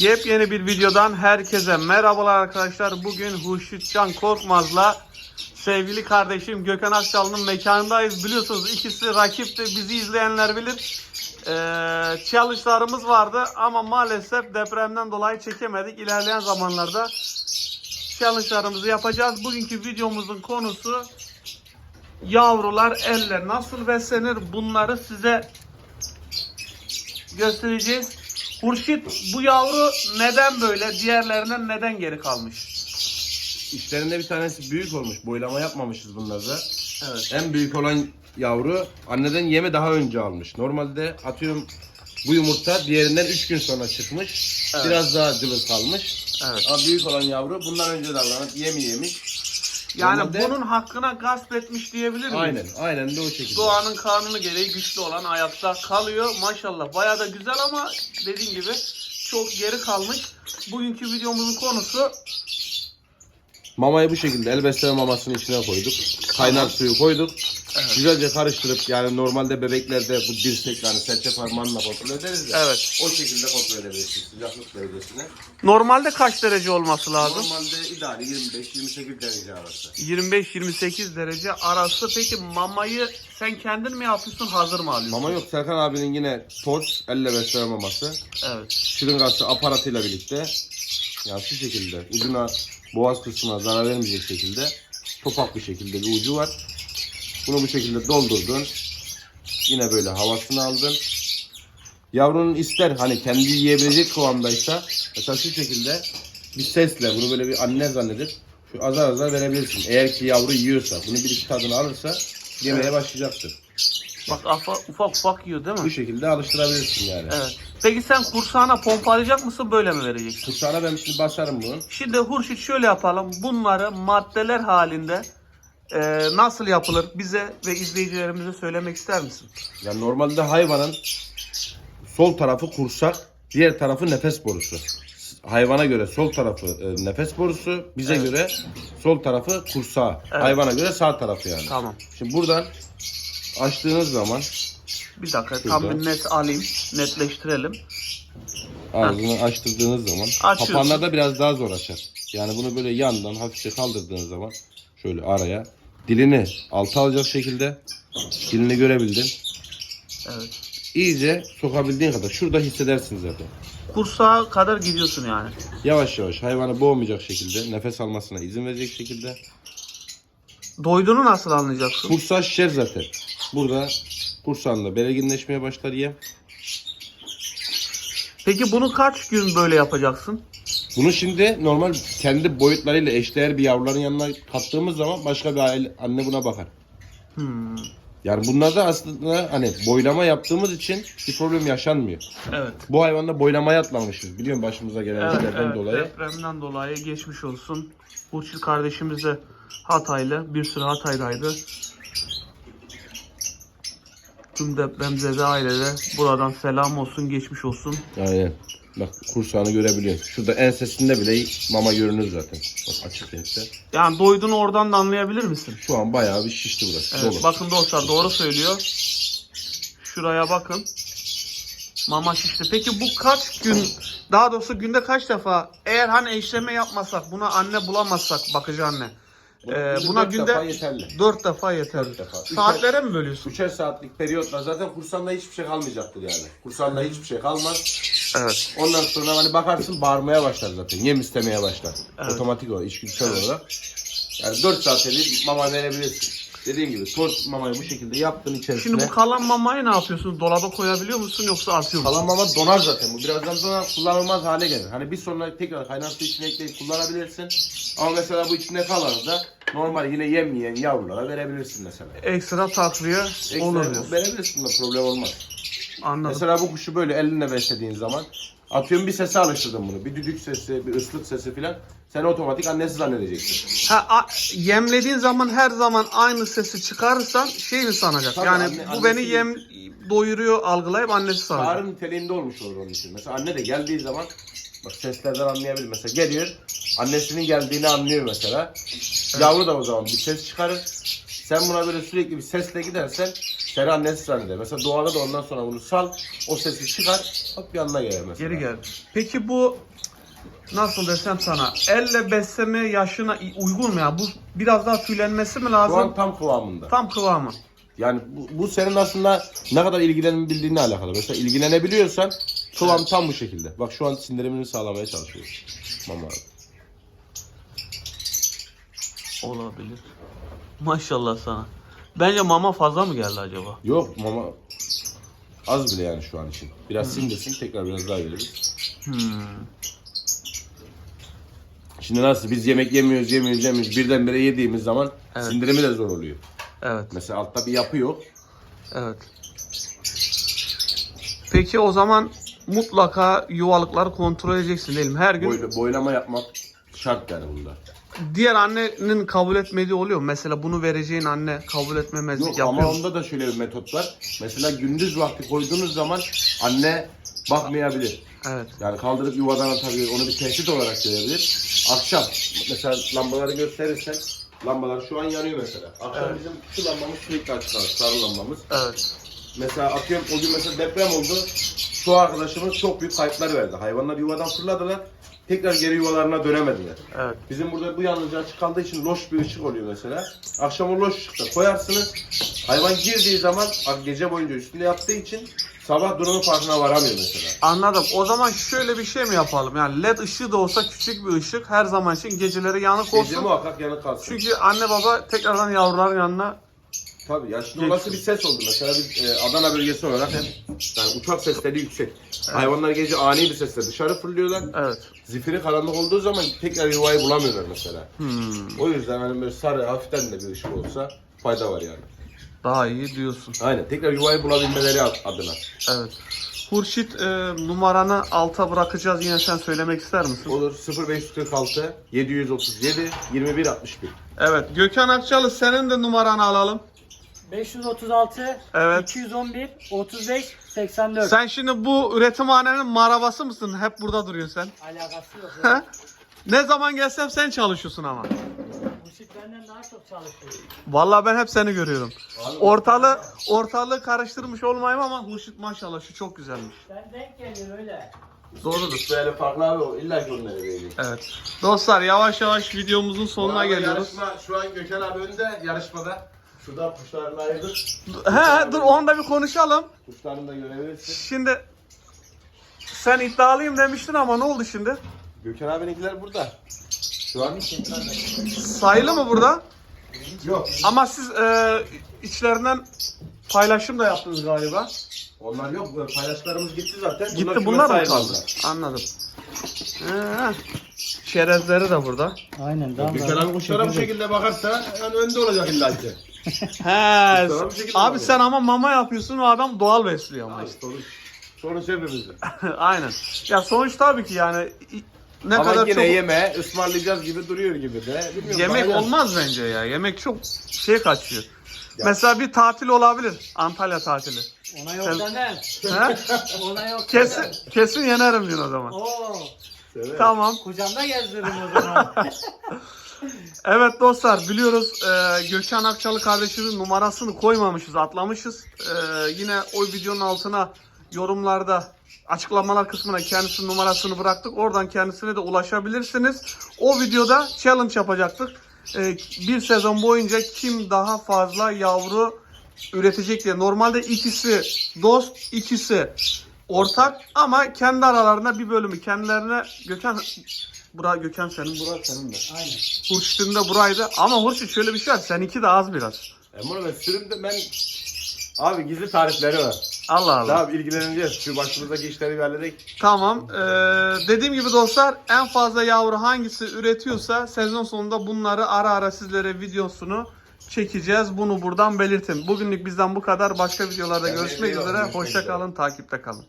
Yepyeni bir videodan herkese merhabalar arkadaşlar. Bugün Huşitcan Korkmaz'la sevgili kardeşim Gökhan Akçalı'nın mekanındayız. Biliyorsunuz ikisi rakipti. Bizi izleyenler bilir. Ee, challenge'larımız vardı ama maalesef depremden dolayı çekemedik. İlerleyen zamanlarda challenge'larımızı yapacağız. Bugünkü videomuzun konusu yavrular elle nasıl beslenir bunları size göstereceğiz. Hurşit bu yavru neden böyle? Diğerlerinden neden geri kalmış? İçlerinde bir tanesi büyük olmuş. Boylama yapmamışız bunlarda. Evet. En büyük olan yavru anneden yemi daha önce almış. Normalde atıyorum bu yumurta diğerinden 3 gün sonra çıkmış. Evet. Biraz daha cılız kalmış. Evet. Ama büyük olan yavru bundan önce davranıp yemi yemiş. Yani Normalde- bunun hakkına gasp etmiş diyebilir miyiz? Aynen. Aynen de o şekilde. Doğanın kanunu gereği güçlü olan ayakta kalıyor. Maşallah bayağı da güzel ama dediğim gibi çok geri kalmış. Bugünkü videomuzun konusu Mamayı bu şekilde el besleme mamasının içine koyduk. Kaynar suyu koyduk. Evet. Güzelce karıştırıp yani normalde bebeklerde bu dirsek yani serçe parmağınla kontrol ederiz ya. Evet. O şekilde kontrol edebilirsiniz sıcaklık derecesini. normalde kaç derece olması lazım? Normalde ideali 25-28 derece arası. 25-28 derece arası. Peki mamayı sen kendin mi yapıyorsun hazır mı alıyorsun? Mama yok Serkan abinin yine toz elle besleme maması. Evet. Şırıngası aparatıyla birlikte yani şu şekilde ucuna boğaz kısmına zarar vermeyecek şekilde topak bir şekilde bir ucu var. Bunu bu şekilde doldurdun. Yine böyle havasını aldın. Yavrunun ister hani kendi yiyebilecek kıvamdaysa mesela şu şekilde bir sesle bunu böyle bir anne zannedip şu azar azar verebilirsin. Eğer ki yavru yiyorsa bunu bir iki tadını alırsa yemeye başlayacaktır. Bak afa, ufak ufak yiyor değil Bu mi? şekilde alıştırabilirsin yani. Evet. Peki sen kursağına pompalayacak mısın böyle mi vereceksin? Kursağına ben şimdi basarım bunu. Şimdi Hurşit şöyle yapalım. Bunları maddeler halinde e, nasıl yapılır bize ve izleyicilerimize söylemek ister misin? Yani normalde hayvanın sol tarafı kursak, diğer tarafı nefes borusu. Hayvana göre sol tarafı e, nefes borusu, bize Evet. göre sol tarafı kursağı. Hayvana göre sağ tarafı yani. Tamam. Şimdi buradan açtığınız zaman Bir dakika tam Şurada. bir net alayım. Netleştirelim. ağzını açtırdığınız zaman Açıyorsun. kapanlarda biraz daha zor açar. Yani bunu böyle yandan hafifçe kaldırdığınız zaman şöyle araya dilini alta alacak şekilde dilini görebildin. Evet. İyice sokabildiğin kadar şurada hissedersin zaten. Kursağa kadar gidiyorsun yani. Yavaş yavaş hayvanı boğmayacak şekilde, nefes almasına izin verecek şekilde. Doyduğunu nasıl anlayacaksın? Kursağı şişer zaten. Burada kursağında belirginleşmeye başlar yem. Peki bunu kaç gün böyle yapacaksın? Bunu şimdi normal kendi boyutlarıyla eşdeğer bir yavruların yanına kattığımız zaman başka bir aile, anne buna bakar. Hmm. Yani bunlarda aslında hani boylama yaptığımız için bir problem yaşanmıyor. Evet. Bu hayvanda boylamaya atlamışız. Biliyorum başımıza gelen Evet, şeylerden evet, dolayı. depremden dolayı geçmiş olsun. Burçil kardeşimiz de Hataylı. Bir süre Hatay'daydı. Tüm depremzede ailede buradan selam olsun, geçmiş olsun. Aynen. Bak kursağını görebiliyorsun. Şurada ensesinde bile mama görünür zaten. Bak açık renkte. Yani doyduğunu oradan da anlayabilir misin? Şu an bayağı bir şişti burası. Evet, Dolu. bakın dostlar doğru söylüyor. Şuraya bakın. Mama şişti. Peki bu kaç gün, daha doğrusu günde kaç defa eğer hani eşleme yapmasak, buna anne bulamazsak bakıcı anne. E, bizim buna dört günde defa yeterli. 4 defa yeter. Dört defa. Üçer- Saatlere mi bölüyorsun? Üçer saatlik periyotla zaten kursağında hiçbir şey kalmayacaktır yani. Kursağında hiçbir şey kalmaz. Evet. Ondan sonra hani bakarsın bağırmaya başlar zaten. Yem istemeye başlar. Evet. Otomatik olarak, içgüdüsel olarak. Yani 4 saate bir mama verebilirsin. Dediğim gibi toz mamayı bu şekilde yaptın içerisine. Şimdi bu kalan mamayı ne yapıyorsun? Dolaba koyabiliyor musun yoksa atıyor musun? Kalan mama donar zaten bu. Birazdan sonra kullanılmaz hale gelir. Hani bir sonra tekrar kaynar su içine ekleyip kullanabilirsin. Ama mesela bu içinde kalanı da normal yine yem yiyen yavrulara verebilirsin mesela. Ekstra takviye Ekstra olur diyorsun. Verebilirsin de problem olmaz. Anladım. Mesela bu kuşu böyle elinle beslediğin zaman atıyorum bir sese alıştırdın bunu. Bir düdük sesi, bir ıslık sesi filan. Sen otomatik annesi zannedeceksin. Ha, a- yemlediğin zaman her zaman aynı sesi çıkarırsan şey mi sanacak? Tabii, yani anne- bu beni yem doyuruyor algılayıp annesi sanacak. Çağrı niteliğinde olmuş olur onun için. Mesela anne de geldiği zaman bak seslerden anlayabilir. Mesela geliyor annesinin geldiğini anlıyor mesela. Yavru da o zaman bir ses çıkarır. Sen buna böyle sürekli bir sesle gidersen Seni annesi zanneder. Mesela doğada da ondan sonra bunu sal. O sesi çıkar. Hop yanına gelir mesela. Geri gel. Peki bu nasıl desem sana elle besleme yaşına uygun mu ya? Bu biraz daha tüylenmesi mi Şu lazım? an tam kıvamında. Tam kıvamı. Yani bu, bu senin aslında ne kadar ilgilenebildiğine alakalı. Mesela ilgilenebiliyorsan kıvam tam bu şekilde. Bak şu an sindirimini sağlamaya çalışıyoruz. Mama. Olabilir. Maşallah sana. Bence mama fazla mı geldi acaba? Yok mama az bile yani şu an için. Biraz sindirsin tekrar biraz daha veririz. Hmm. Şimdi nasıl biz yemek yemiyoruz yemiyoruz yemiyoruz birdenbire yediğimiz zaman Evet. sindirimi de zor oluyor. Evet, Mesela altta bir yapı yok. evet. Peki o zaman mutlaka yuvalıkları kontrol edeceksin değil mi? Her gün Boy- boylama yapmak şart yani bunda. Diğer annenin kabul etmediği oluyor. Mesela bunu vereceğin anne kabul etmemezlik Yok yapıyor. ama onda da şöyle bir metot var. Mesela gündüz vakti koyduğunuz zaman anne bakmayabilir. Evet. Yani kaldırıp yuvadan atabilir. Onu bir tehdit olarak görebilir. Akşam mesela lambaları gösterirsen lambalar şu an yanıyor mesela. Akşam Evet. bizim şu lambamız sürekli açık kalır. Sarı lambamız. Evet. Mesela atıyorum o gün mesela deprem oldu. Şu arkadaşımız çok büyük kayıplar verdi. Hayvanlar yuvadan fırladılar. Tekrar geri yuvalarına dönemediler. Evet. Bizim burada bu yalnızca açık kaldığı için loş bir ışık oluyor mesela. Akşam o loş ışıkta koyarsınız. Hayvan girdiği zaman gece boyunca üstünde yattığı için sabah durumu farkına varamıyor mesela. Anladım. O zaman şöyle bir şey mi yapalım? Yani led ışığı da olsa küçük bir ışık her zaman için geceleri yanık Gece olsun. muhakkak yanık kalsın. Çünkü anne baba tekrardan yavruların yanına Tabii ya şimdi olası bir ses oldu. Mesela biz e, Adana bölgesi olarak hem yani uçak sesleri yüksek. Hayvanlar gece ani bir sesle dışarı fırlıyorlar. evet. Zifiri karanlık olduğu zaman tekrar yuvayı bulamıyorlar mesela. Hmm, O yüzden hani böyle sarı hafiften de bir ışık olsa fayda var yani. daha iyi diyorsun. Aynen tekrar yuvayı bulabilmeleri adına. Evet. Hurşit e, numaranı alta bırakacağız. Yine sen söylemek ister misin? Olur 0546 737 21 61. Evet. Gökhan Akçalı senin de numaranı alalım. 536 Evet. 211 35 84 Sen şimdi bu üretimhanenin marabası mısın? Hep burada duruyorsun sen. alakası yok. Ne zaman gelsem sen çalışıyorsun ama. Şık benden daha çok çalışıyor. Vallahi ben hep seni görüyorum. Ortalığı ortalığı karıştırmış olmayayım ama Hurşit maşallah şu çok güzelmiş. Ben denk geliyor öyle. Doğrudur. Böyle farklı abi o illa ki onları verecek. Evet. Dostlar yavaş yavaş videomuzun sonuna geliyoruz. Yarışma şu an Gökhan abi önde yarışmada. Şurada kuşlarını ayırdık. He dur onu da bir konuşalım. Kuşlarını da görebilirsin. Şimdi sen iddialıyım demiştin ama ne oldu şimdi? Gökhan abininkiler burada. Şu an Sayılı mı burada? yok. Ama siz e, içlerinden paylaşım da yaptınız galiba. Onlar yok. Böyle Paylaşlarımız gitti zaten. Gitti bunlar mı kaldı? Anladım. He. Çerezleri de burada. Aynen daha Gökhan abi kuşlara bu şekilde bakarsa yani önde olacak illa ki. He. Tamam, bir şekilde Abi bakıyor. sen ama mama yapıyorsun o adam doğal besliyor ama. Sonuç, sonuç hepimizin. Aynen. Ya sonuç tabii ki yani ne Ama kadar yine çok yeme ısmarlayacağız gibi duruyor gibi de. Bilmiyorum, yemek bakacağız. olmaz bence ya. Yemek çok şey kaçıyor. Mesela bir tatil olabilir. Antalya tatili. Ona yok Sen-. He? Ona yok kesin demem. kesin yenerim diyorsun o zaman. Oo, Severim. Tamam. kucağımda gezdiririm o zaman. Evet dostlar biliyoruz e, Gökhan Akçalı kardeşimizin numarasını koymamışız atlamışız. E, yine o videonun altına yorumlarda açıklamalar kısmına kendisinin numarasını bıraktık. Oradan kendisine de ulaşabilirsiniz. O videoda challenge yapacaktık. E, bir sezon boyunca kim daha fazla yavru üretecek diye. Normalde ikisi dost, ikisi ortak ama kendi aralarında bir bölümü kendilerine Gökhan Bura Gökhan senin, bura senin de. Aynen. Hurşit'in de buraydı. Ama Hurşit şöyle bir şey var. Seninki de az biraz. E bunu ben sürümde ben Abi gizli tarifleri var. Allah Allah. Daha ilgileneceğiz. Şu başımızdaki işleri bir halledik. Tamam. Ee, dediğim gibi dostlar en fazla yavru hangisi üretiyorsa sezon sonunda bunları ara ara sizlere videosunu çekeceğiz. Bunu buradan belirtin. Bugünlük bizden bu kadar. Başka videolarda görüşmek üzere. Hoşça kalın. Takipte kalın.